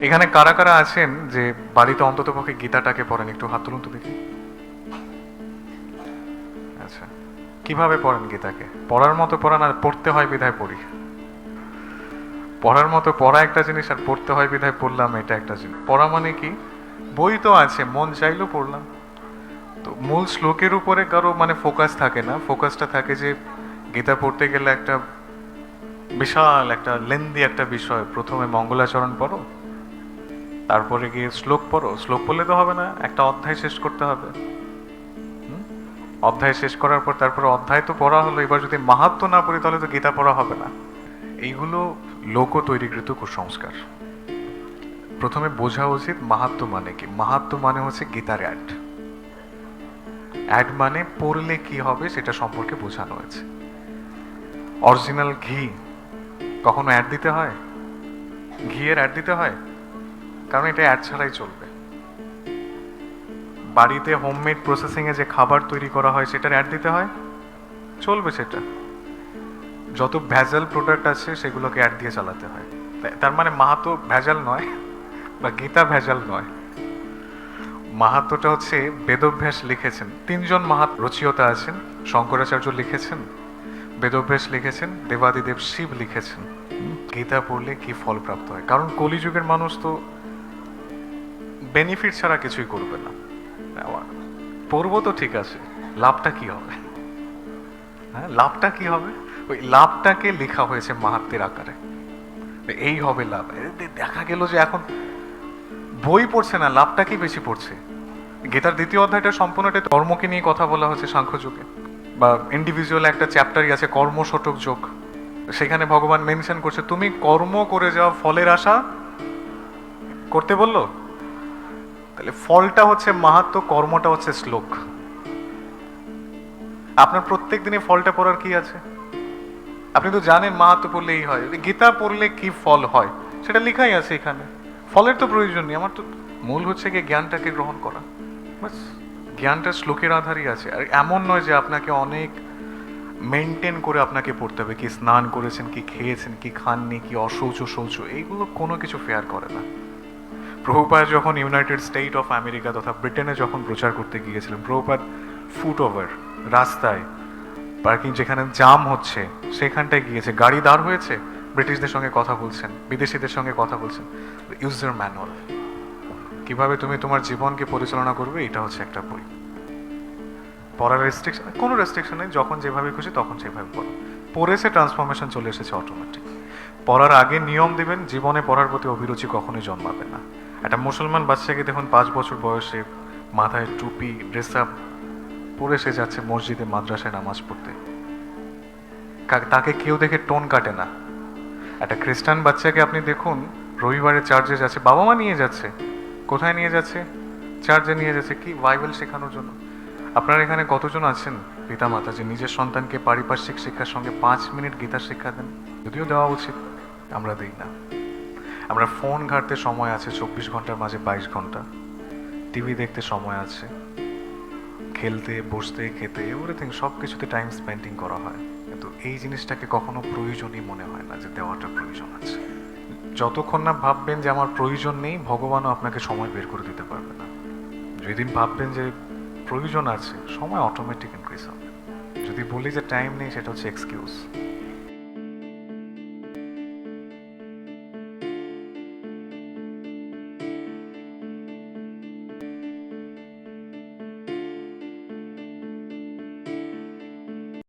এখানে কারা কারা আছেন যে বাড়িতে অন্তত পক্ষে গীতাটাকে পড়েন? একটু হাত তুলুন তো দেখি। আচ্ছা কীভাবে পড়েন গীতাকে? পড়ার মতো পড়া না পড়তে হয় বিধায় পড়ি। পড়ার মতো পড়া একটা জিনিস আর পড়তে হয় বিধায় পড়লাম এটা একটা জিনিস। পড়া মানে কি? বই তো আছে, মন চাইলেও পড়লাম। তো মূল শ্লোকের উপরে কারও মানে ফোকাস থাকে না। ফোকাসটা থাকে যে গীতা পড়তে গেলে একটা বিশাল, একটা লেন্দি একটা বিষয়। প্রথমে মঙ্গলাচরণ পড়ো তারপরে গিয়ে শ্লোক পড়ো? শ্লোক পড়লে তো হবে না, একটা অধ্যায় শেষ করতে হবে? অধ্যায় শেষ করার পর তারপরে অধ্যায় তো পড়া হলো, এবার যদি মাহাত্ম না পড়ি তাহলে তো গীতা পড়া হবে না। এইগুলো লোক তৈরিকৃত কুসংস্কার। প্রথমে বোঝা উচিত মাহাত্ম মানে কি। মাহাত্ম মানে হচ্ছে গীতার অ্যাড অ্যাড মানে পড়লে কি হবে সেটা সম্পর্কে বোঝানো হয়েছে। অরিজিনাল ঘি, কখনো অ্যাড দিতে হয়? ঘিয়ের অ্যাড দিতে হয়? কারণ এটা অ্যাড ছাড়াই চলবে। বাড়িতে হোমমেড প্রসেসিংয়ে যে খাবার তৈরি করা হয়, সেটার অ্যাড দিতে হয়? চলবে সেটা। যত ভেজাল প্রোডাক্ট আছে, সেগুলোকে অ্যাড দিয়ে চালাতে হয়। তার মানে মাহাতো ভেজাল নয়, বা গীতা ভেজাল নয়। মাহাতোটা হচ্ছে বেদভ্যাস লিখেছেন। তিনজন মাহাত রচিয়তা আছেন, শঙ্করাচার্য লিখেছেন, বেদভ্যাস লিখেছেন, দেবাদিদেব শিব লিখেছেন। গীতা পড়লে কি ফল প্রাপ্ত হয়? কারণ কলিযুগের মানুষ তো বেনিফিট ছাড়া কিছুই করবে না। পড়ব তো ঠিক আছে, লাভটা কি হবে? হ্যাঁ লাভটা কি হবে? ওই লাভটাকে লেখা হয়েছে মাহাত্মের আকারে। এই হবে লাভ। দেখা গেল যে এখন বই পড়ছে না লাভটা কি বেশি পড়ছে। গীতার দ্বিতীয় অধ্যায়টা সম্পূর্ণটা কর্মকে নিয়ে কথা বলা হচ্ছে সাংখ্যযোগে বা ইন্ডিভিজুয়াল একটা চ্যাপ্টারই আছে কর্মশটক যোগ। সেখানে ভগবান মেনশন করছে, তুমি কর্ম করে যাও, ফলের আশা? করতে বলল? তাহলে ফলটা হচ্ছে মাহাত্ম, কর্মটা হচ্ছে শ্লোক। আপনার প্রত্যেক দিনে ফলটা পড়ার কি আছে? আপনি তো জানেন মাহাত্ম পড়লেই হয়। গীতা পড়লে কি ফল হয়? সেটা লেখাই আছে এখানে। ফলের তো প্রয়োজন নেই। আমার তো মূল হচ্ছে গিয়ে জ্ঞানটাকে গ্রহণ করা। বাস, জ্ঞানটা শ্লোকের আধারই আছে। আর এমন নয় যে আপনাকে অনেক মেনটেন করে আপনাকে পড়তে হবে। কি স্নান করেছেন, কি খেয়েছেন, কি খাননি, কি অশৌচ, শৌচ, এইগুলো কোনো কিছু ফেয়ার করে না। প্রভুপাদ যখন ইউনাইটেড স্টেট অফ আমেরিকা তথা ব্রিটেনে যখন প্রচার করতে গিয়েছিলেন, প্রভুপাদ ফুট ওভার রাস্তায় পার্কিং যেখানে জাম হচ্ছে, সেখানটায় গিয়েছে। গাড়ি দাঁড় হয়েছে? ব্রিটিশদের সঙ্গে কথা বলছেন, বিদেশিদের সঙ্গে কথা বলছেন। ইউজার ম্যানুয়াল কীভাবে তুমি তোমার জীবনকে পরিচালনা করবে, এটা হচ্ছে একটা বই। পড়ার রেস্ট্রিকশন কোনো রেস্ট্রিকশন নেই, যখন যেভাবে খুশি তখন সেভাবে পড়ো। পড়েছে ট্রান্সফরমেশন চলে এসেছে অটোমেটিক পড়ার আগে নিয়ম দেবেন, জীবনে পড়ার প্রতি অভিরুচি কখনোই জন্মাবে না। একটা মুসলমান বাচ্চাকে দেখুন পাঁচ বছর বয়সে মাথায় টুপি ড্রেস আপ পরে সে যাচ্ছে মসজিদে, মাদ্রাসায় নামাজ পড়তে। তাকে কেউ দেখে টোন কাটে না। একটা খ্রিস্টান বাচ্চাকে আপনি দেখুন, রবিবারে চার্চে যাচ্ছে, বাবা মা নিয়ে যাচ্ছে। কোথায় নিয়ে যাচ্ছে? চার্চে নিয়ে যাচ্ছে। কি বাইবেল শেখানোর জন্য? আপনারা এখানে কতজন আছেন? পিতা মাতা, যে নিজের সন্তানকে পারিপার্শ্বিক শিক্ষার সঙ্গে পাঁচ মিনিট গীতার শিক্ষা দেন, যদিও দেওয়া উচিত, আমরা দিই না। আমরা ফোন ঘাটতে সময় আছে চব্বিশ ঘণ্টার মাঝে বাইশ ঘণ্টা। টিভি দেখতে সময় আছে। খেলতে, বসতে, খেতে এভরিথিং সব কিছুতে টাইম স্পেন্ডিং করা হয়। কিন্তু এই জিনিসটাকে কখনো প্রয়োজনই মনে হয় না যে দেওয়াটা প্রয়োজন আছে। যতক্ষণ না ভাববেন যে আমার প্রয়োজন নেই, ভগবানও আপনাকে সময় বের করে দিতে পারবে না। যেদিন ভাববেন যে প্রয়োজন আছে, সময় অটোমেটিক ইনক্রিজ হবে। যদি বলি যে টাইম নেই, সেটা হচ্ছে এক্সকিউজ